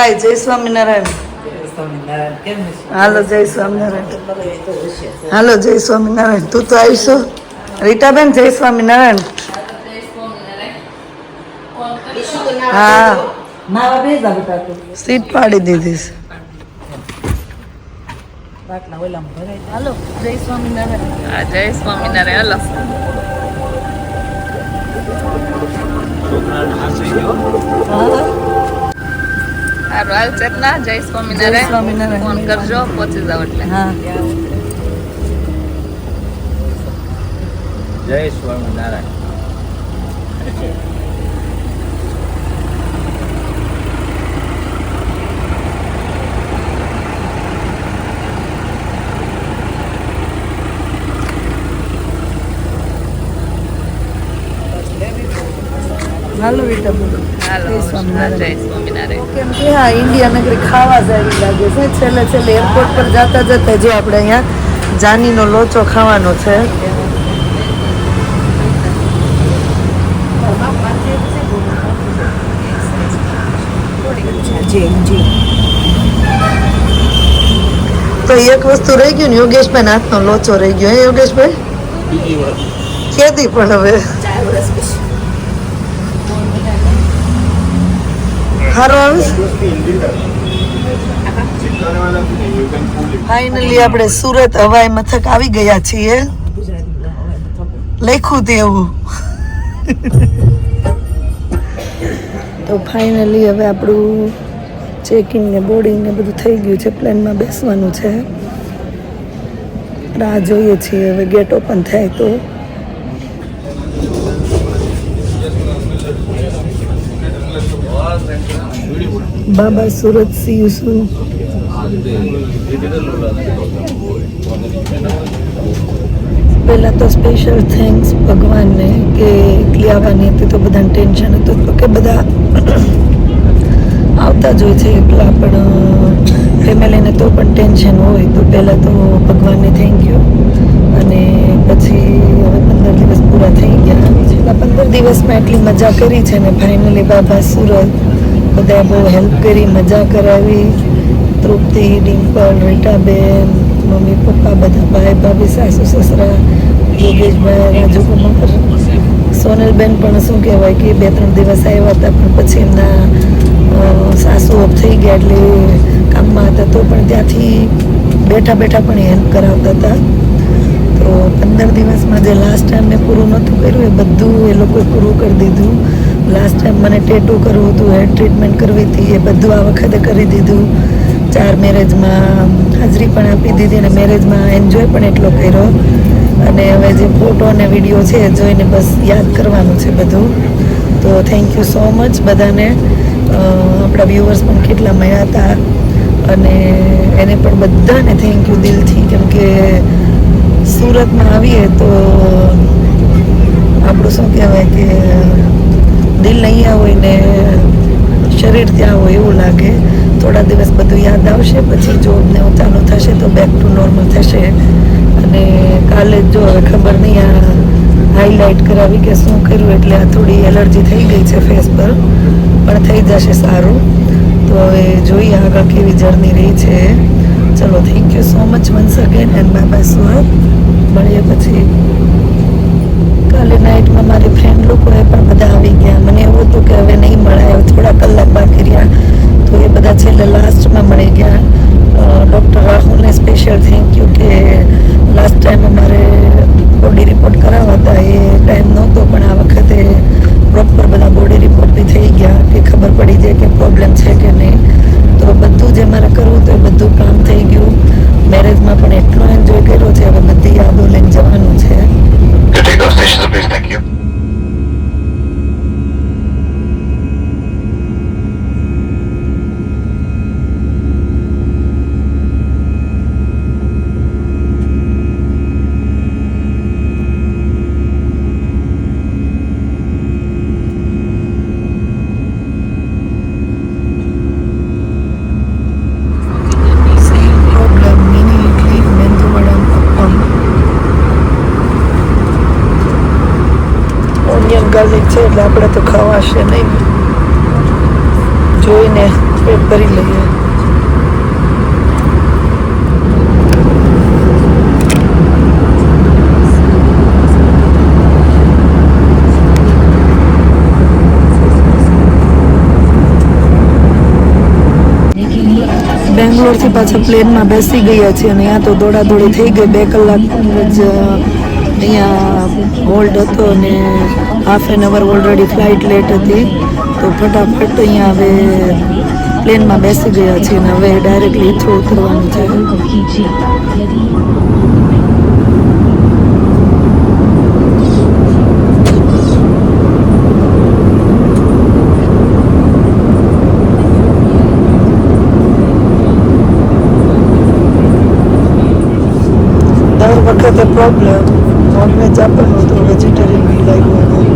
હાય જય સ્વામિનારાયણ. હાલો જય સ્વામિનારાયણ. હાલો જય સ્વામિનારાયણ. તું તો આવીશો? રીટાબેન જય સ્વામિનારાયણ. હા. સીટ પાડી દીધી છે. હાલો જય સ્વામિનારાયણ. હા જય સ્વામિનારાયણ. હલો. સારું. હાલ ચેતના જય જય સ્વામિનારાયણ. સ્વામિનારાયણ. ફોન કરજો પહોંચી જાવ એટલે. હા. જય સ્વામિનારાયણ. હાલો રીટાબેન હાલો જય હા, હા ઇન્ડિયા નગરી ખાવા જેવી લાગે છે. છેલ્લે છેલ્લે એરપોર્ટ પર જતા જતા જો આપણે અહીંયા જાનીનો લોચો ખાવાનો છે. તો એક વસ્તુ રહી ગયું ને યોગેશભાઈ હાથનો લોચો રહી ગયો. યોગેશભાઈ? ખેતી પણ હવે. સારો ફાઇનલી આપણે સુરત હવાઈ મથક આવી ગયા છીએ. લખ્યું તેવું તો ફાઇનલી હવે આપણું ચેકિંગ ને બોર્ડિંગ ને બધું થઈ ગયું છે. પ્લેનમાં બેસવાનું છે. રાહ જોઈએ છીએ. હવે ગેટ ઓપન થાય તો. બાબા સુરત સી યુ સૂન પહેલાં તો સ્પેશિયલ થેન્ક્સ ભગવાનને કે એકલી આવવાની હતી તો બધાને ટેન્શન હતું. તો કે બધા આવતા જ હોય છે એકલા, પણ ફેમિલીને તો પણ ટેન્શન હોય. તો પહેલાં તો ભગવાનને થેન્ક યુ અને પછી હવે પંદર દિવસ પૂરા થઈ ગયા. છેલ્લા પંદર દિવસમાં એટલી મજા કરી છે ને ફાઇનલી બાબા સુરત બધા બહુ હેલ્પ કરી, મજા કરાવી. તૃપ્તિ, ડિમ્પલ, રીટાબેન, મમ્મી, પપ્પા બધા ભાઈ ભાભી, સાસુ, સસરા, યોગેશભાઈ રાજુકુમાર સોનલબેન પણ શું કહેવાય કે બે ત્રણ દિવસ આવ્યા હતા, પણ પછી એમના સાસુ ઓફ થઈ ગયા એટલે કામમાં હતા, તો પણ ત્યાંથી બેઠા બેઠા પણ હેલ્પ કરાવતા હતા. તો પંદર દિવસમાં જે લાસ્ટ ટાઈમ મેં પૂરું નહોતું કર્યું, એ બધું એ લોકોએ પૂરું કરી દીધું. લાસ્ટ ટાઈમ મને ટેટુ કરવું હતું હેર ટ્રીટમેન્ટ કરવી હતી, એ બધું આ વખતે કરી દીધું. ચાર મેરેજમાં હાજરી પણ આપી દીધી અને મેરેજમાં એન્જોય પણ એટલો કર્યો. અને હવે જે ફોટો અને વીડિયો છે એ જોઈને બસ યાદ કરવાનું છે બધું. તો થેન્ક યુ સો મચ બધાને. આપણા વ્યુઅર્સ પણ કેટલા મળ્યા હતા. અને એને પણ બધાને થેન્ક યુ દિલથી, કેમ કે સુરતમાં આવીએ તો આપણું શું કહેવાય કે દિલ અહીંયા હોય ને શરીર ત્યાં હોય એવું લાગે. થોડા દિવસ બધું યાદ આવશે, પછી જોબને ચાલુ થશે તો બેક ટુ નોર્મલ થશે. અને કાલે જ હવે ખબર નહીં આ હાઇલાઇટ કરાવી કે શું કર્યું એટલે આ થોડી એલર્જી થઈ ગઈ છે ફેસ પર, પણ થઈ જશે સારું. તો હવે જોઈએ આગળ કેવી જર્ની રહી છે. ચલો thank you so much once again and bye bye Surat. મળીએ પછી કાલે નાઇટમાં મારી ફ્રેન્ડ લોકોએ પણ બધા આવી ગયા. મને એવું હતું કે હવે નહીં મળાય હવે થોડા કલાક બાકી રહ્યા તો એ બધા છેલ્લે લાસ્ટમાં મળી ગયા ડૉક્ટર રાહુલને સ્પેશિયલ થેન્ક યુ કે લાસ્ટ ટાઈમ અમારે બોડી રિપોર્ટ કરાવવા હતા એ ટાઈમ નહોતો પણ આ વખતે પ્રોપર બધા બોડી રિપોર્ટ બી થઈ ગયા કે ખબર પડી જાય કે પ્રોબ્લેમ છે કે નહીં તો બધું જે મારે કરવું હતું એ બધું કામ થઈ ગયું મેરેજમાં પણ એટલો એન્જોય કર્યો છે હવે બધી યાદો લઈને જવાનું છે To take those stations, please. Thank you. Problem mini idli medu vada appam onion garlic છે એટલે આપણે તો ખવાશે નહીં જોઈને પેટ ભરી લઈએ. બેંગ્લોરથી પાછા પ્લેનમાં બેસી ગયા છીએ અને અહીંયા તો દોડાદોડી થઈ ગઈ. બે કલાક જ અહીંયા હોલ્ડ હતો અને half an hour already flight late હતી. તો ફટાફટ અહીંયા હવે પ્લેનમાં બેસી ગયા છીએ અને હવે ડાયરેક્ટલી હિથ્રો ઉતરવાનું છે. દર વખતે પ્રોબ્લેમ નોનવેજ આપણને તો વેજીટેરિયન બી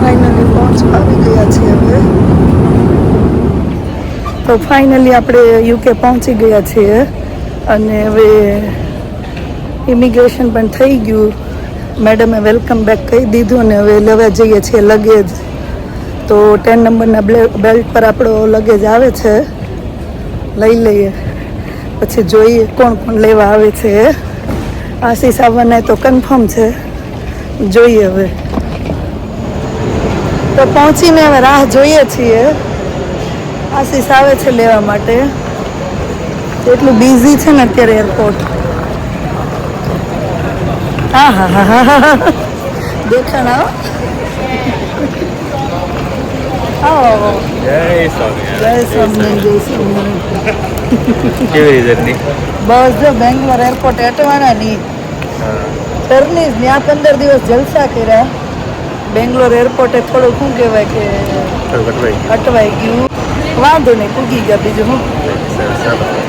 ફાઇનલી પહોંચવા આવી ગયા છીએ હવે તો ફાઇનલી આપણે યુકે પહોંચી ગયા છીએ. અને હવે ઇમિગ્રેશન પણ થઈ ગયું. મેડમે વેલકમ બેક કહી દીધું અને હવે લેવા જઈએ છીએ લગેજ તો ટેન નંબરના બેલ્ટ પર આપણો લગેજ આવે છે. લઈ લઈએ. પછી જોઈએ કોણ કોણ લેવા આવે છે. આશીષ આવવાના તો કન્ફર્મ છે. જોઈએ હવે. તો પહોંચીને હવે રાહ જોઈએ છીએ. આશીષ આવે છે લેવા માટે. એટલું બિઝી છે ને અત્યારે એરપોર્ટ હા હા હા હા હા હા. દેખાણ આવો? બસ જો બેંગ્લોર એરપોર્ટ અટવાના નહીં ઘરની ત્યાં પંદર દિવસ જલસા કર્યા. બેંગ્લોર એરપોર્ટે થોડું શું કહેવાય કે અટવાઈ ગયું. વાંધો નહીં પૂગી ગયા બીજું હું.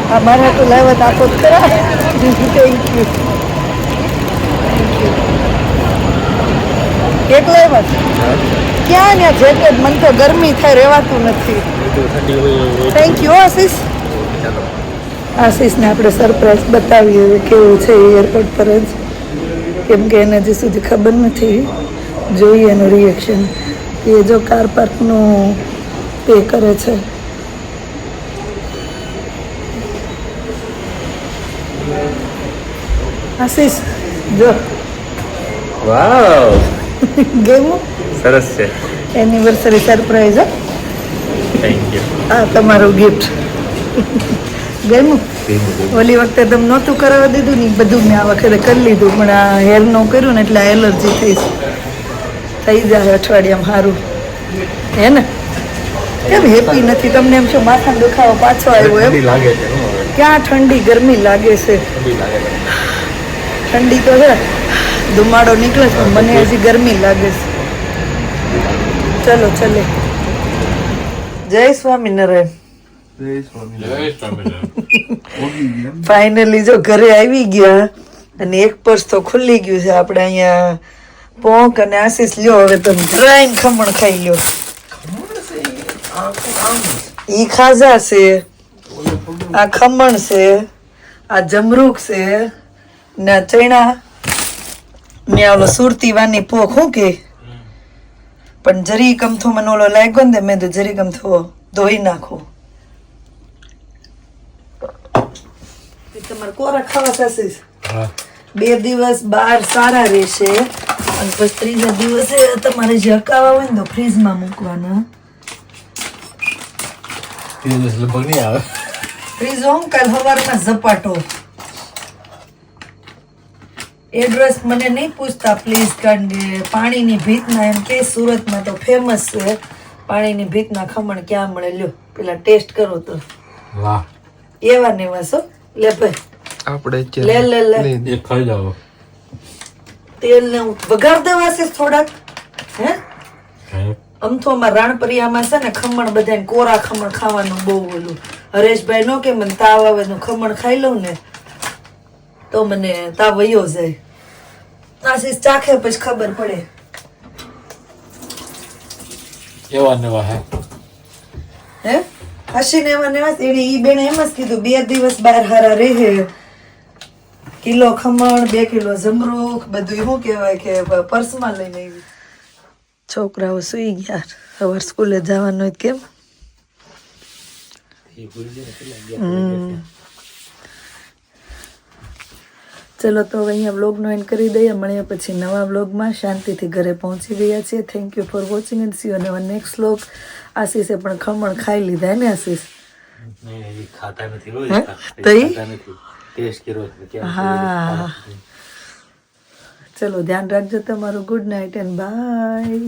હા સરસ, મારે તો લાવ્યા તો આપો ખરા થેન્ક યુ એક લાવ્યા ક્યાં ત્યાં જેકેટ મને તો ગરમી થાય રહેવાતું નથી. થેન્ક યુ આશીષ આશીષને આપણે સરપ્રાઈઝ બતાવીએ કેવું છે એરપોર્ટ પર જ. કેમ કે એને હજી સુધી ખબર નથી. જોઈએ એનું રિએક્શન એ જો કાર પાર્કનું પે કરે છે. આશીષ જો વાવ ગેમું સરસ છે. એનિવર્સરી સરપ્રાઈઝ થેન્ક યુ આ તમારું ગિફ્ટ ગમ્યું ઓલી વખતે તમે નહોતું કરાવવા દીધું ને બધું મેં આ વખતે કરી લીધું પણ આ હેર નો કર્યું ને એટલે એલર્જી થઈ થઈ જાય અઠવાડિયામાં સારું હે ને? કેમ હેપી નથી? તમને એમ છો માથાનો દુખાવો પાછો આવ્યો એમ? લાગે છે ક્યાં ઠંડી? ગરમી લાગે છે. ઠંડી તો છે. ધુમાડો નીકળે છે પણ મને હજી ગરમી લાગે છે. ચલો ચલે. જય સ્વામિનારાયણ ફાઇનલી જો ઘરે આવી ગયા અને એક પર્સ તો ખુલ્લી ગયું છે. આપણે અહીંયા પોંક અને આશીષ લ્યો હવે તમે ડ્રાઈન ખમણ ખાઈ લ્યો. ઈ? ખાજા છે. આ ખમણ છે. આ જમરૂક છે. ને ચણા ને ઓલો સુરતી વાની પોખ હું કે? પણ જરી કમથો મને ઓલો લાગ્યો ને મેં તો જરી કમથો ધોઈ નાખો. તમારે કોરા ખાવા થશે? બે દિવસ બાર સારા રહેશે. અને પછી ત્રીજા દિવસે તમારે જે હકાવા હોય ને તો ફ્રીજમાં મૂકવાના. ફ્રીજ હોમ કાલ સવારમાં ઝપાટો. એડ્રેસ મને નહીં પૂછતા પ્લીઝ કારણ કે પાણીની ભીતના એમ કે સુરતમાં તો ફેમસ છે. પાણીની ભીતના ખમણ ક્યાં મળે? લ્યો પેલા ટેસ્ટ કરો તો. એવા ને વાસો લે ભાઈ. આપણે લે લે લે. ખાઈ જાવ તેલ ને વઘાર દેવા છે થોડાક? હે? અમથોમાં અમારા રાણપરિયામાં છે ને ખમણ બધાને કોરા ખમણ ખાવાનું બહુ ઓલું. હરેશભાઈ નો કે મને તાવ આવે ને ખમણ ખાઈ લઉં ને. તો મને તાવ વયો જાય. આશીષ ચાખે પછી ખબર પડે. એવા નવા હે? હે? એમાં ને એમાં એને ઈ બેને એમ જ કીધું બે દિવસ બહાર હારા રહે. કિલો ખમણ બે કિલો જમરૂખ બધું શું કહેવાય કે પર્સમાં લઈને આવી. છોકરાઓ સુઈ ગયા. સવાર સ્કૂલે જવાનું કેમ? હમ. ચલો તો અહીંયા બ્લોગનો એન્ડ કરી દઈએ. મળીએ પછી નવા બ્લોગમાં શાંતિથી ઘરે પહોંચી ગયા છીએ. Thank you for watching and see અને નેક્સ્ટ બ્લોગ આશીષે પણ ખમણ ખાઈ લીધા ને આશીષ? ખાતા નથી. રોજ હે? તો ખાતા નથી. ટેસ્ટ કર્યો હા. ચલો ધ્યાન રાખજો તમારું. Good night and by